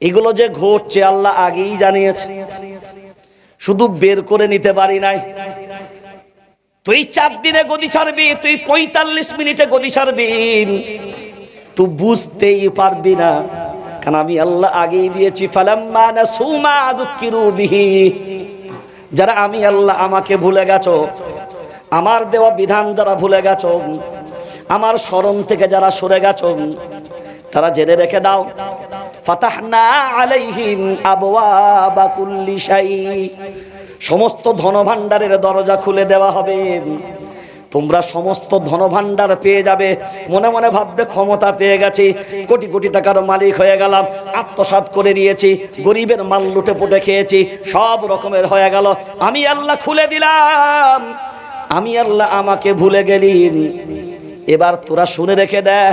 এগুলো যে ঘটছে, আল্লাহ আগেই জানিয়েছে। শুধু বের করে নিতে পারি নাই। তুই চার দিনে গদি ছাড়বি, তুই পঁয়তাল্লিশ মিনিটে গদি ছাড়বি। তুই বুঝতেই পারবি না। কারণ আমি আল্লাহ আগেই দিয়েছি, ফালাম্মা নাসুমা দুঃখিরু বিহি। যারা আমি আল্লাহ আমাকে ভুলে গেছো, আমার দেওয়া বিধান যারা ভুলে গেছো, আমার স্মরণ থেকে যারা সরে গেছো, তারা জেনে রেখে দাও। ফাতাহনা আলাইহিম আবওয়াবা শাই। সমস্ত ধনভাণ্ডারের দরজা খুলে দেওয়া হবে। তোমরা সমস্ত ধনভাণ্ডার পেয়ে যাবে। মনে মনে ভাববে ক্ষমতা পেয়ে গেছি। কোটি কোটি টাকার মালিক হয়ে গেলাম। আত্মসাৎ করে নিয়েছি। গরিবের মাল লুটে পুটে খেয়েছি। সব রকমের হয়ে গেল। আমি আল্লাহ খুলে দিলাম। আমি আল্লাহ আমাকে ভুলে গেলি। এবার তোরা শুনে রেখে দেয়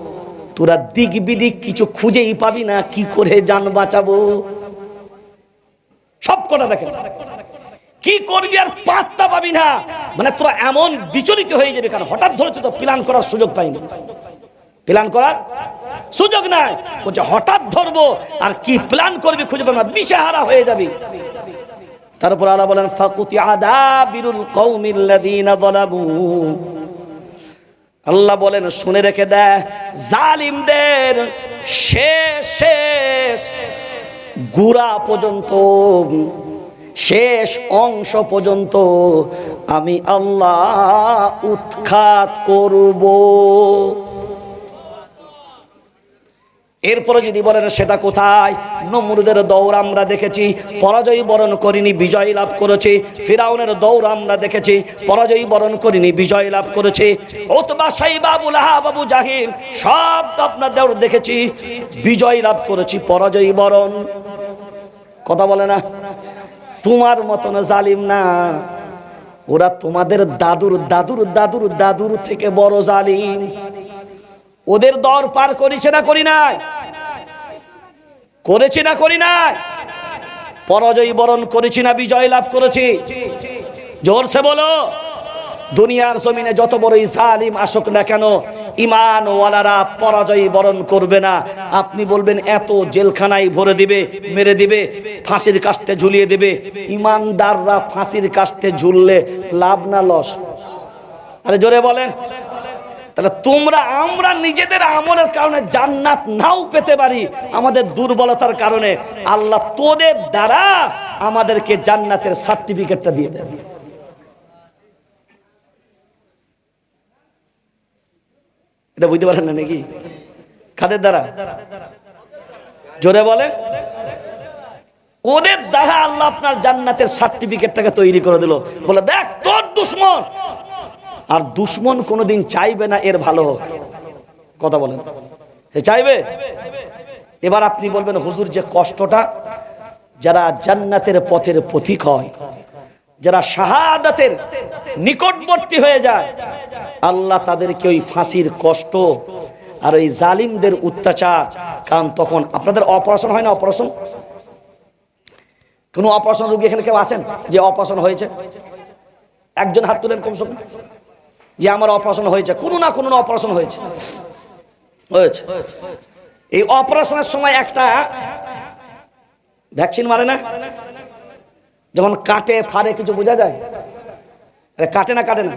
তোরা দিক বিদিক কিছু খুঁজেই পাবি না, কি করে যান বাঁচাবো? সব কটা দেখেন কি করবি আর পাত্তা পাবি না? মানে তোরা এমন বিচলিত হয়ে যাবে কারণ হঠাৎ ধরেছে তো প্ল্যান করার সুযোগ পাইনি। প্ল্যান করার সুযোগ নাই। বলছে, হঠাৎ ধরবো, আর কি প্ল্যান করবি খুঁজে পাবি না, দিশাহারা হয়ে যাবি। তারপর আল্লাহ বলেন, ফাকুতি আদা বিরুল কৌমিল্লাদিনা বলাবু আল্লাহ বলেন, শুনে রেখে দেয় জালিমদের শেষ শেষ, গুড়া পর্যন্ত, শেষ অংশ পর্যন্ত আমি আল্লাহ উৎখাত করব। এরপরে যদি বলেন, সেটা কোথায়? নমরুদের দৌড় আমরা দেখেছি, পরাজয় বরণ করিনি, বিজয় লাভ করেছে। ফিরাউনের দৌড় আমরা দেখেছি, পরাজয় বরণ করিনি, বিজয় লাভ করেছে। ওতবা সাইবাবুল বাবু জাহিন সব তো আপনার দৌড় দেখেছি, বিজয় লাভ করেছি, পরাজয় বরণ। কথা বলে না? তোমার মতন জালিম না। ওরা তোমাদের দাদুর দাদুর দাদুর দাদুর থেকে বড় জালিম। ওদের দর পার করেছে না করি নাই? করেছি না করি নাই? পরাজয় বরণ করেছি না, বিজয় লাভ করেছি। জোরসে বলো, দুনিয়ার জমিনে যত বড়ই জালিম আসুক না কেন ইমান ওয়ালারা পরাজয় বরণ করবে না। আপনি বলবেন, এত জেলখানায় ভরে দিবে, মেরে দিবে, ফাঁসির কাস্তে ঝুলিয়ে দেবে। ইমানদাররা ফাঁসির কাস্তে ঝুললে লাভ না, লস। আরে জোরে বলেন। তাহলে তোমরা, আমরা নিজেদের আমলের কারণে জান্নাত নাও পেতে পারি আমাদের দুর্বলতার কারণে। আল্লাহ তোদের দ্বারা আমাদেরকে জান্নাতের সার্টিফিকেটটা দিয়ে দেবে এটা বুঝতে পারেন না নাকি? খাদের দ্বারা? জোরে বলে ওদের দ্বারা আল্লাহ আপনার জান্নাতের সার্টিফিকেটটাকে তৈরি করে দিল। বলে, দেখ, তোর দুশ্মন আর দুশ্মন কোনোদিন চাইবে না এর ভালো হোক। কথা বলেন। সে চাইবে? এবার আপনি বলবেন, হুজুর, যে কষ্টটা যারা জান্নাতের পথের পথিক হয়, যারা শাহাদাতের নিকটবর্তী হয়ে যায়, আল্লাহ তাদেরকে ওই ফাঁসির কষ্ট আর ওই জালিমদের অত্যাচার, কারণ তখন আপনাদের অপারেশন হয় না অপারেশন? কোনো অপারেশন রুগী এখানে কেউ আছেন যে অপারেশন হয়েছে? একজন হাত তুলেন কমসে কম। যে আমার অপারেশন হয়েছে, কোনো না কোনো অপারেশন হয়েছে। হয়েছে। এই অপারেশনের সময় একটা ভ্যাকসিন মারে না? যখন কাটে ফারে কিছু বোঝা যায়? কাটে না কাটে না।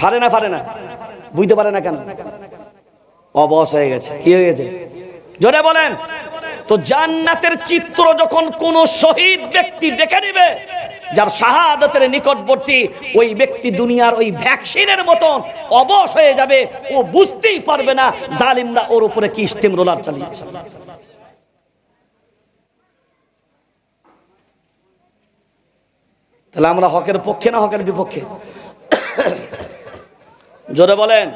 ফারে না ফারে না। বুঝতে পারে না কেন? অবশ হয়ে গেছে। কি হয়ে গেছে? জোরে বলেন। তো জান্নাতের চিত্র যখন কোন শহীদ ব্যক্তি দেখে নিবে যার শাহাদতের নিকটবর্তী ওই ব্যক্তি দুনিয়ার ওই ভ্যাকসিনের মতন অবশ হয়ে যাবে, ও বুঝতেই পারবে না জালিমরা ওর উপরে কি স্টিম রোলার চালিয়েছে। তাহলে আমরা হকের পক্ষে না হকের বিপক্ষে? জোরে বলেন।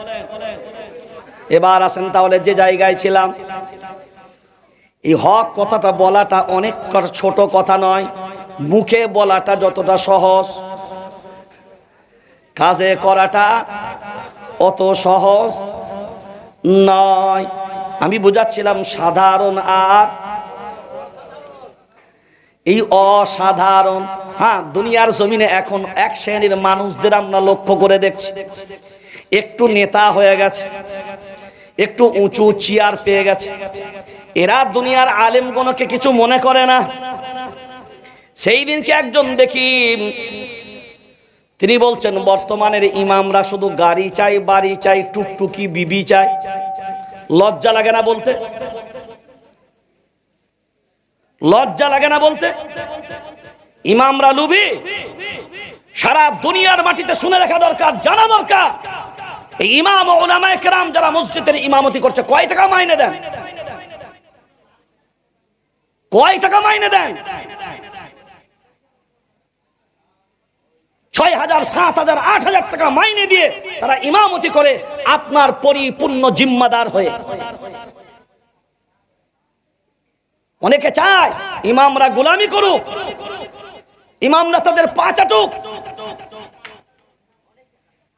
এবার আসেন তাহলে যে জায়গায় ছিলাম। এই হক কথাটা বলাটা অনেক ছোট কথা নয়। মুখে বলাটা যতটা সহজ, কাজে করাটা অত সহজ নয়। আমি বোঝাচ্ছিলাম সাধারণ আর। এই অসাধারণ হ্যাঁ দুনিয়ার জমিনে এখন এক শ্রেণির মানুষদের আমরা লক্ষ্য করে দেখছি। একটু নেতা হয়ে গেছে, একটু উঁচু চেয়ার পেয়ে গেছে। এরা দুনিয়ার আলেমগণকে কিছু মনে করে না। সেই দিনকে একজন দেখি, তিনি বলছেন, বর্তমানের ইমামরা শুধু গাড়ি চাই, বাড়ি চাই, টুকটুকি, বিবি চাই। লজ্জা লাগে না বলতে? লজ্জা লাগে না বলতে? ইমামরা লুবি, সারা দুনিয়ার মাটিতে শুনে রাখা দরকার, জানা দরকার। ইমাম ওলামায়ে কেরাম যারা মসজিদের ইমামতি করছে, কয় টাকা মাইনে দেন? কয় টাকা মাইনে দেন? ছয় হাজার সাত হাজার আট হাজার টাকা মাইনে দিয়ে তারা ইমামতি করে আপনার পরিপূর্ণ জিম্মাদার হয়ে। অনেকে চায় ইমামরা গোলামি করুক, ইমামরা তাদের পা চাটুক।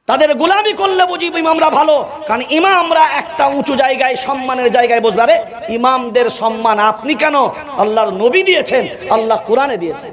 তাদের গোলামি করলে বুঝি ইমামরা ভালো, কারণ ইমামরা একটা উঁচু জায়গায়, সম্মানের জায়গায় বসবে। আরে, ইমামদের সম্মান আপনি কেন? আল্লাহর নবী দিয়েছেন, আল্লাহ কোরআনে দিয়েছেন।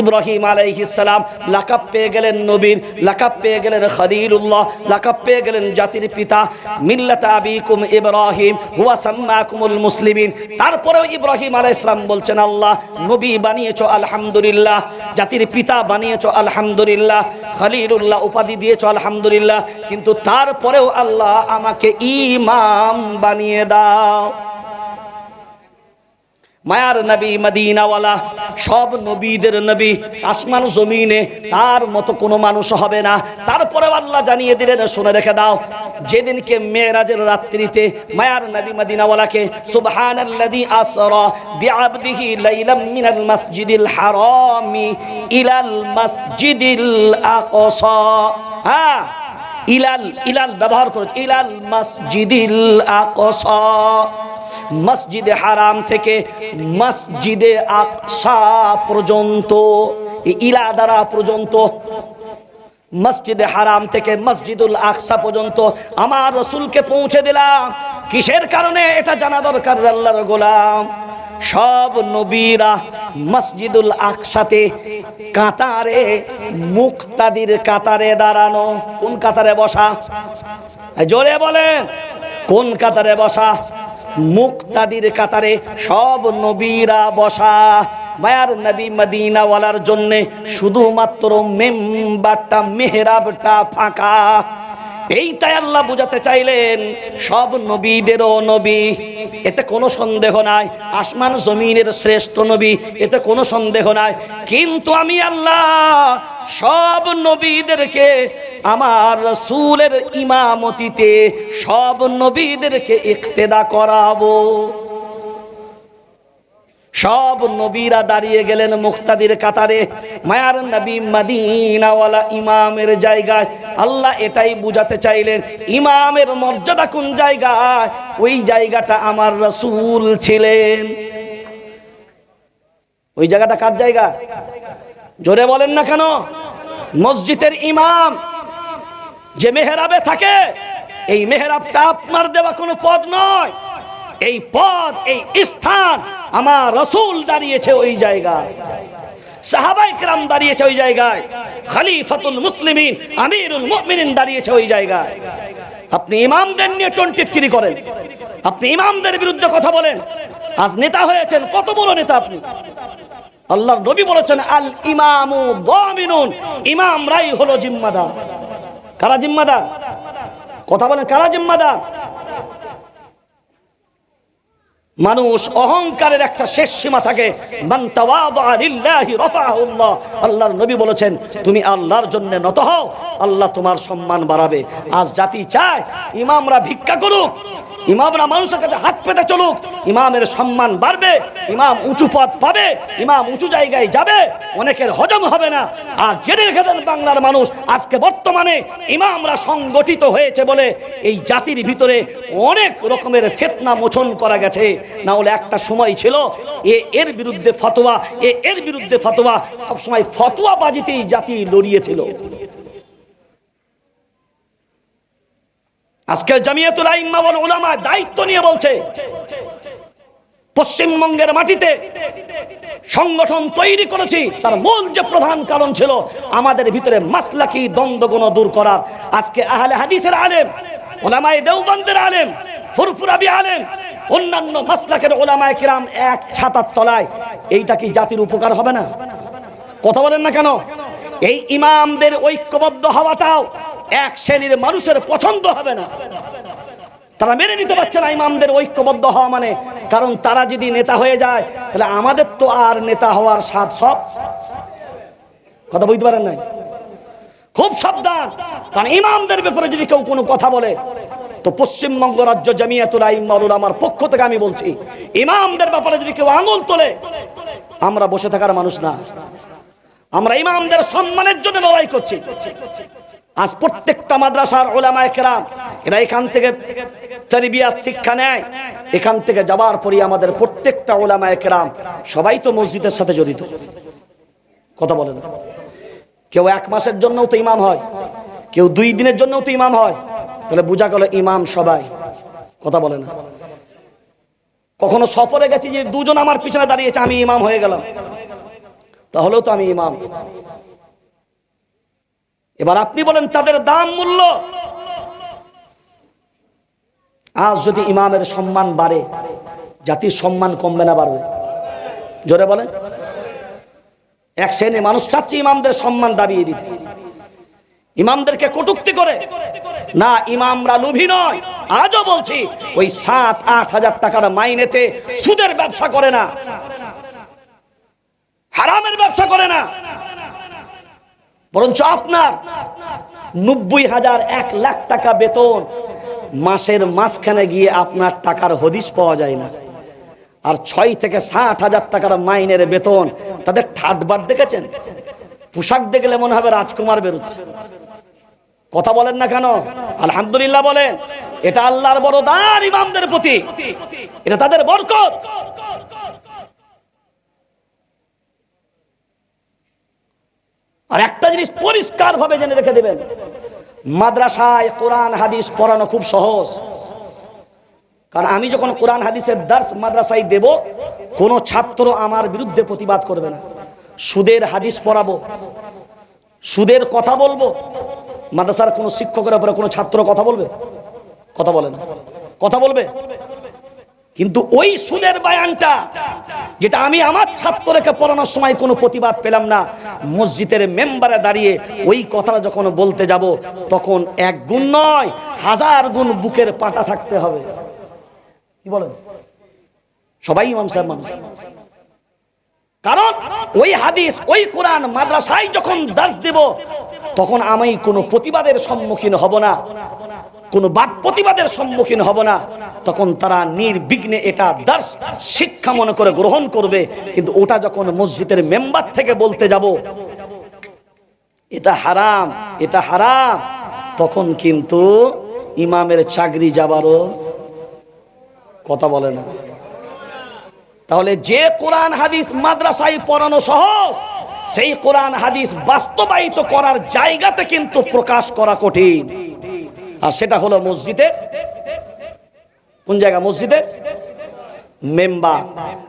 ইব্রাহিম আলাইহিস সালাম লাকাব পেয়ে গেলেন নবীর লাকাব পেয়ে গেলেন খলিলুল্লাহ, লাকাব পেয়ে গেলেন জাতির পিতা। মিল্লাত আবিকুম ইব্রাহিম, হুয়া সাম্মাকুমুল মুসলিমিন। তারপরেও ইব্রাহিম আলাইহিস সালাম বলছেন, আল্লাহ, নবী বানিয়েছো, আলহামদুলিল্লাহ। জাতির পিতা বানিয়েছো, আলহামদুলিল্লাহ। খলিলুল্লাহ উপাধি দিয়েছ, আলহামদুলিল্লাহ। কিন্তু তারপরেও আল্লাহ আমাকে ইমাম বানিয়ে দাও। মায়ার নবী মদিনাওয়ালা, সব নবীদের নবী। আসমান জমিনে তার মতো কোনো মানুষ হবে না। তারপরে আল্লাহ জানিয়ে দিলেন, শুনে রেখে দাও, যেদিনকে মেয়েরাজের রাত্রিতে মায়ার নবী মদিনাওয়ালাকে, সুবহানাল্লাযী আসরা বিআবদিহি লাইলাম মিনাল মাসজিদিল হারামি ইলাল মাসজিদিল আকসা। হ্যাঁ ইলাল ইলাল ব্যবহার করেছে, ইলাল মসজিদিল আকসা। মসজিদে হারাম থেকে মসজিদে আকসা পর্যন্ত ইলা দ্বারা পর্যন্ত, মসজিদে হারাম থেকে মসজিদুল আকসা পর্যন্ত আমার রসুলকে পৌঁছে দিলাম। কিসের কারণে? এটা জানা দরকার আল্লাহর গোলাম। সব নবীরা মসজিদুল আকসাতে কাতারে, মুক্তাদির কাতারে দাঁড়ানো। কোন কাতারে বসা? জোরে বলেন, কোন কাতারে বসা? মুক্তাদির কাতারে সব নবীরা বসা। মায়ার নবী মদিনাওয়ালার জন্যে শুধুমাত্র মেম্বারটা, মেহরাবটা ফাঁকা। এইটাই আল্লাহ বুঝাতে চাইলেন, সব নবীদেরও নবী। এতে কোনো সন্দেহ নাই, আসমান জমিনের শ্রেষ্ঠ নবী, এতে কোনো সন্দেহ নাই। কিন্তু আমি আল্লাহ সব নবীদেরকে আমার রসুলের ইমামতিতে সব নবীদেরকে ইক্তেদা করাবো। সব নবীরা দাঁড়িয়ে গেলেন মুক্তাদির কাতারে। মায়ার নবী মদিনাওয়ালা ইমামের জায়গায়। আল্লাহ এটাই বুঝাতে চাইলেন, ইমামের মর্যাদা কোন জায়গায়? ওই জায়গাটা আমার রসুল ছিলেন। ওই জায়গাটা কার জায়গা? জোরে বলেন না কেন? মসজিদের ইমাম। যে মেহরাবে থাকে এই মেহরাবটা আপনার দেওয়া কোনো পদ নয় এই পদ এই স্থান আমার রসুল দাঁড়িয়েছে ওই জায়গায় সাহাবাই کرام দাঁড়িয়েছে ওই জায়গায় খলিফাতুল মুসলিমিন আমিরুল মুমিনিন দাঁড়িয়েছে ওই জায়গায় আপনি ইমামদের নিয়ে টন্টিটকিরি করেন আপনি ইমামদের বিরুদ্ধে কথা বলেন আজ নেতা হয়েছেন কত বড় নেতা আপনি আল্লাহ নবী বলেছেন আল ইমামু দামিনুন ইমামরাই হলো জিম্মাদার কারা জিম্মাদার? কথা বলেন, কারা জিম্মাদার? মানুষ অহংকারের একটা শেষ সীমা থাকে। আল্লাহর নবী বলেছেন, তুমি আল্লাহর জন্য নত হও, আল্লাহ তোমার সম্মান বাড়াবে। আজ জাতি চায়, ইমামরা ভিক্ষা করুক ইমামরা মানুষের কাছে হাত পেতে চলুক, ইমামের সম্মান বাড়বে, ইমাম উঁচু পদ পাবে, ইমাম উঁচু জায়গায় যাবে, অনেকের হজম হবে না। আর জেনে রেখে দেন বাংলার মানুষ, আজকে বর্তমানে ইমামরা সংগঠিত হয়েছে বলে এই জাতির ভিতরে অনেক রকমের ফেতনা মোচন করা গেছে। না হলে একটা সময় ছিল, এ এর বিরুদ্ধে ফতোয়া, এ এর বিরুদ্ধে ফতোয়া, সবসময় ফতোয়া বাজিতেই জাতি লড়িয়েছিল। আজকের জামিয়াতুল আইম্মা ওয়াল উলামা দায়িত্ব নিয়ে বলছে, পশ্চিমবঙ্গের মাটিতে সংগঠন তৈরি করেছি, তার মূল যে প্রধান কারণ ছিল আমাদের ভিতরে মাসলাকি দ্বন্দ্বগুণ দূর করার। আজকে আহলে হাদিসের আলেম ওলামায়ে দেওবন্দের আলেম ফুরফুরাবি আলেম, অন্যান্য মাসলাকের ওলামায়ে কিরাম এক ছাতার তলায়, এইটা কি জাতির উপকার হবে না? কথা বলেন না কেন? এই ইমামদের ঐক্যবদ্ধ হওয়াটাও এক শ্রেণির মানুষের পছন্দ হবে না। তারা মেনে নিতে পারছে না ইমামদের ঐক্যবদ্ধ হওয়া মানে। কারণ তারা যদি নেতা হয়ে যায়, তাহলে আমাদের তো আর নেতা হওয়ার স্বাদ সব। কথা বুঝতে পারেন নাই? খুব সাবধান। কারণ ইমামদের ব্যাপারে যদি কেউ কোনো কথা বলে, তো পশ্চিমবঙ্গ রাজ্য জামিয়াতুল আইম্মাউল আমার পক্ষ থেকে আমি বলছি, ইমামদের ব্যাপারে যদি কেউ আঙুল তোলে, আমরা বসে থাকার মানুষ না। আমরা ইমামদের সম্মানের জন্য লড়াই করছি। আজ প্রত্যেকটা মাদ্রাসার ওলামায় কেরাম, এরা এখান থেকে চারিবিয়াত শিক্ষা নেয়। এখান থেকে যাওয়ার পরই আমাদের প্রত্যেকটা ওলামায় কেরাম, সবাই তো মসজিদের সাথে জড়িত। কথা বলে না। কেউ এক মাসের জন্যও তো ইমাম হয়, কেউ দুই দিনের জন্যও তো ইমাম হয়, তাহলে বোঝা গেল ইমাম সবাই। কথা বলে না। কখনো সফরে গেছি যে দুজন আমার পিছনে দাঁড়িয়েছে, আমি ইমাম হয়ে গেলাম। তাহলেও তো আমি ইমাম। এবার আপনি বলেন, তাদের দাম মূল্য? আজ যদি ইমামের সম্মান বাড়ে, জাতির সম্মান কমবে না বাড়বে? জোরে বলেন। এক শ্রেণি মানুষ চাচ্ছে ইমামদের সম্মান দাবিয়ে দিতে। ইমামদেরকে কটুক্তি করে। না, ইমামরা লোভী নয়। আজও বলছি, ওই সাত, আট হাজার টাকার মাইনেতে সুদের ব্যবসা করে না। হারামের ব্যবসা করে না। বরঞ্চ আপনার নব্বই হাজার এক লাখ টাকা বেতন মাসের মাঝখানে গিয়ে আপনার টাকার হদিস পাওয়া যায় না। আর ছয় থেকে ষাট হাজার টাকার মাইনের বেতন, তাদের ঠাটবার দেখেছেন? পোশাক দেখলে মনে হবে রাজকুমার বেরোচ্ছে। কথা বলেন না কেন? আলহামদুলিল্লাহ বলেন, এটা আল্লাহর বড় দান ইমামদের প্রতি। এটা তাদের বরকত। আর একটা জিনিস পরিষ্কার ভাবে জেনে রেখে দেবেন। মাদ্রাসায় কোরআন, হাদিস পড়ানো খুব সহজ। কারণ আমি যখন কোরআন, হাদিসের দার্স মাদ্রাসায় দেব, কোনো ছাত্র আমার বিরুদ্ধে প্রতিবাদ করবে না। সুদের হাদিস পড়াবো, সুদের কথা বলব, মাদ্রাসার কোনো শিক্ষকের উপরে কোনো ছাত্র কথা বলবে? কথা বলে না। কথা বলবে? কিন্তু ওই সুদের বায়ানটা, যেটা আমি আমার ছাত্রকে পড়ানোর সময় কোনো প্রতিবাদ পেলাম না, মসজিদের মেম্বারে দাঁড়িয়ে ওই কথাটা যখন বলতে যাব, তখন এক গুণ নয়, হাজার গুণ বুকের পাটা থাকতে হবে। কি বলেন? সবাই ইমাম সাহেব মানুষ। কারণ ওই হাদিস, ওই কোরআন মাদ্রাসায় যখন দাস দেব, তখন আমি কোনো প্রতিবাদের সম্মুখীন হব না। কোনো বাদ প্রতিবাদের সম্মুখীন হব না। তখন তারা নির্বিঘ্নে এটা দাস শিক্ষা মনে করে গ্রহণ করবে। কিন্তু ওটা যখন মসজিদের মেম্বার থেকে বলতে যাব, এটা হারাম এটা হারাম, তখন কিন্তু ইমামের চাকরি যাবারও কথা বলে না। তাহলে যে কোরআন হাদিস মাদ্রাসায় পড়ানো সহজ, সেই কোরআন হাদিস বাস্তবায়িত করার জায়গাতে কিন্তু প্রকাশ করা কঠিন। আর সেটা হলো মসজিদে, কোন জায়গা, মসজিদে? মেম্বার।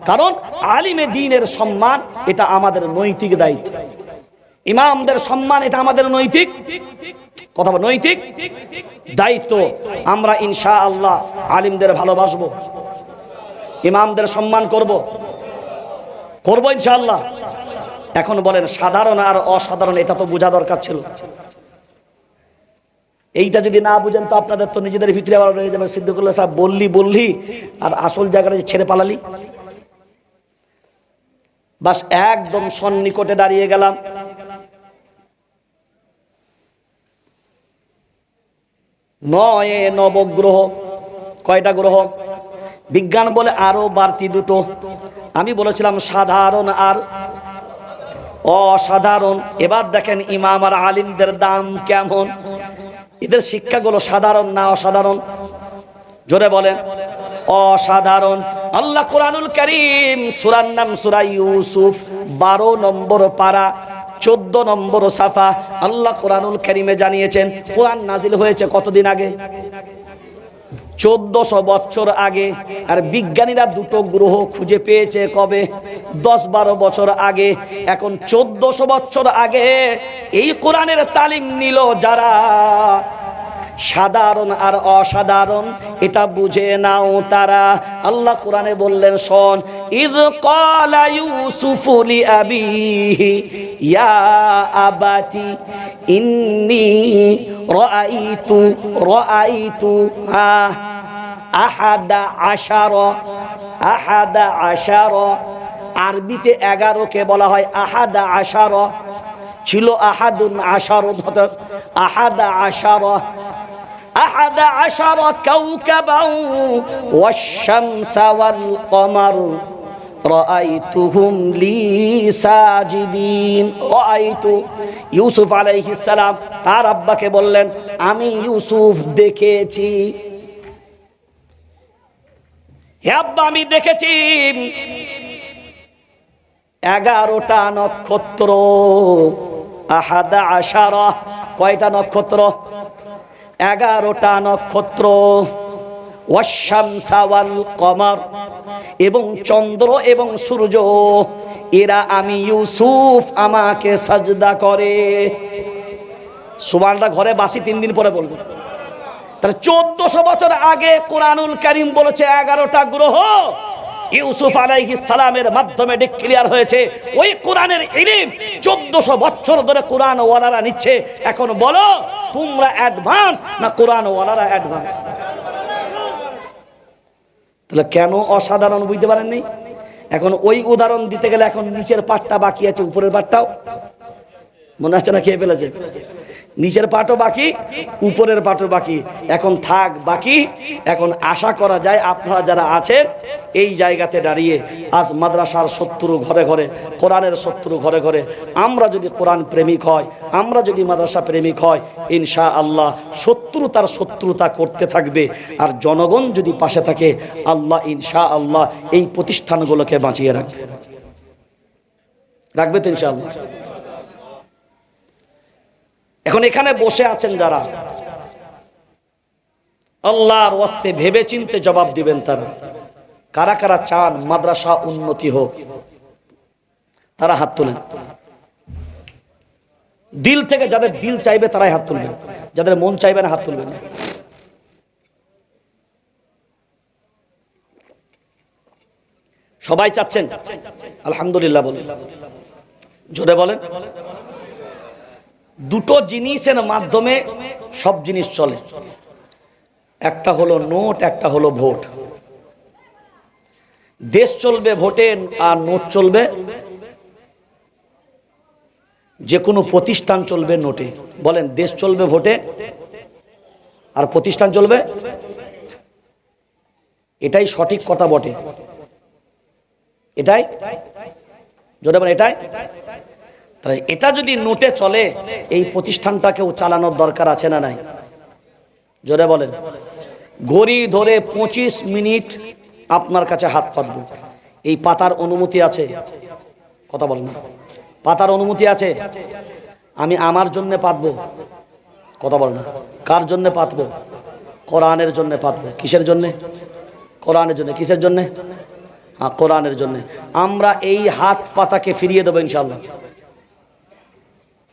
কারণ আলিমে দিনের সম্মান, এটা আমাদের নৈতিক দায়িত্ব। ইমামদের সম্মান, এটা আমাদের নৈতিক। কথা নৈতিক। দায়িত্ব। আমরা ইনশা আল্লাহ আলিমদের ভালোবাসবো। ইমামদের সম্মান করব। করব ইনশাআল্লাহ। এখন বলেন, সাধারণ আর অসাধারণ, এটা তো বোঝা দরকার ছিল। এইটা যদি না বুঝেন তো আপনাদের তো নিজেদের ভিতরে আবার রয়ে যাবে। সিদ্দিকুল্লাহ সাহেব, বললি বললি, আর আসল জায়গাটা ছেড়ে পালালি। বাস একদম সন্নিকটে দাঁড়িয়ে গেলাম। নয় নবগ্রহ, কয়টা গ্রহ? বিজ্ঞান বলে আরও বাড়তি দুটো। আমি বলেছিলাম, সাধারণ আর অসাধারণ। এবার দেখেন ইমাম আর আলিমদের দাম কেমন? এদের শিক্ষাগুলো সাধারণ না অসাধারণ? জোরে বলেন। অসাধারণ। আল্লাহ কোরআনুল করিম সুরার নাম সুরা ইউসুফ, বারো নম্বর পারা, চোদ্দ নম্বর সাফা আল্লাহ কোরআনুল করিমে জানিয়েছেন। কোরআন নাজিল হয়েছে কতদিন আগে? চোদ্দশো বছর আগে, আর বিজ্ঞানীরা দুটো গ্রহ খুঁজে পেয়েছে কবে? দশ বারো বছর আগে। এখন চোদ্দশো বছর আগে এই কোরআনের তালিম নিল যারা। সাধারণ আর অসাধারণ, এটা বুঝে নাও তারা। আল্লাহ কোরআনে বললেন, শোন, ইদ কলা আবিহি, ইয়া আবাতি, ইন্নি রাআইতু রাআইতু হা আহাদা আশার আহাদা আশার। আরবিতে এগারোকে বলা হয় আহাদা আশার। ছিল আহাদুন আশার আহাদা আশার। আহাদা আশার কাউকাবাউ ওয়াশামসা ওয়াল কমার রাআইতুহুম লি সাজিদিন। রাআইতু ইউসুফ আলাইহিস সালাম তার আব্বাকে বললেন, আমি ইউসুফ দেখেছি। হে আব্বা, আমি দেখেছি এগারোটা নক্ষত্র, আহাদা আশারা, কয়টা নক্ষত্র? এগারোটা নক্ষত্র ওয়াশামসাওয়াল কমর এবং চন্দ্র এবং সূর্য, এরা আমি ইউসুফ আমাকে সাজদা করে। সুবানটা ঘরে বাসি তিন দিন পরে বলব। তাহলে চোদ্দশো বছর আগে কোরআনুল করিম বলেছে এগারোটা গ্রহ ইউসুফ আলাইহি সালামের মাধ্যমে ডিক্লিয়ার হয়েছে। ওই কোরআনের ইলিম চোদ্দশো বছর ধরে কোরআন ওয়ালারা নিচ্ছে। এখন বলো, তোমরা অ্যাডভান্স না কোরআন ওয়ালারা অ্যাডভান্স তাহলে কেন অসাধারণ বুঝতে পারেননি? এখন ওই উদাহরণ দিতে গেলে এখন নিচের পাটটা বাকি আছে, উপরের পাটটাও মনে আছে না খেয়ে ফেলেছে নিচের পাটও বাকি, উপরের পাটও বাকি। এখন থাক, বাকি। এখন আশা করা যায় আপনারা যারা আছেন, এই জায়গাতে দাঁড়িয়ে আজ মাদ্রাসার শত্রু ঘরে ঘরে, কোরআনের শত্রু ঘরে ঘরে, আমরা যদি কোরআন প্রেমিক হয়, আমরা যদি মাদ্রাসা প্রেমিক হয় ইনশা আল্লাহ শত্রু তার শত্রুতা করতে থাকবে। আর জনগণ যদি পাশে থাকে, আল্লাহ ইনশা আল্লাহ এই প্রতিষ্ঠানগুলোকে বাঁচিয়ে রাখবে। রাখবে তো ইনশাআল্লাহ? এখন এখানে বসে আছেন যারা। আল্লাহর ওয়াস্তে ভেবে চিনতে জবাব দিবেন তারা। কারা কারা চান মাদ্রাসা উন্নতি হোক, তারা হাত তোলেন। দিল থেকে যাদের দিল চাইবে তারাই হাত তুলবেন। যাদের মন চাইবে না হাত তুলবেন না। সবাই চাচ্ছেন? আলহামদুলিল্লাহ বলেন। জোরে বলেন। দুটো জিনিসের মাধ্যমে সব জিনিস চলে। একটা হলো নোট, একটা হলো ভোট। দেশ চলবে ভোটে আর নোট চলবে। যে কোনো প্রতিষ্ঠান চলবে নোটে। বলেন, দেশ চলবে ভোটে আর প্রতিষ্ঠান চলবে? এটাই সঠিক কথা বটে। এটাই? জোরে বলেন, এটাই? তাহলে এটা যদি নোটে চলে, এই প্রতিষ্ঠানটাকেও চালানোর দরকার আছে না নাই? জোরে বলেন। ঘড়ি ধরে পঁচিশ মিনিট আপনার কাছে হাত পাতব। এই পাতার অনুমতি আছে? কথা বলেন পাতার অনুমতি আছে? আমি আমার জন্য পাতব। কথা বলেন কার জন্য পাতব? কোরআনের জন্য পাতব। কিসের জন্যে? কোরআনের জন্য। কিসের জন্যে? হ্যাঁ কোরআনের জন্য। আমরা এই হাত পাতাকে ফিরিয়ে দেবো ইনশাল্লাহ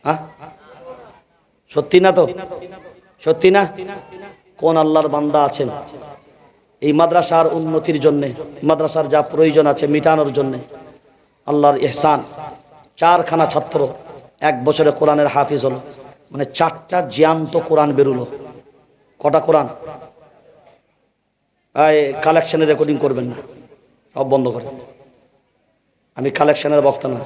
হ্যাঁ সত্যি না তো? সত্যি না? কোন আল্লাহর বান্দা আছেন? এই মাদ্রাসার উন্নতির জন্য, মাদ্রাসার যা প্রয়োজন আছে মিটানোর জন্য, আল্লাহর এহসান চারখানা ছাত্র, এক বছরে কোরআনের হাফিজ হলো। মানে চারটা জ্যান্ত কোরআন বেরুলো। কটা কোরআন? কালেকশনের রেকর্ডিং করবেন না। সব বন্ধ করেন। আমি কালেকশনের বক্তা না।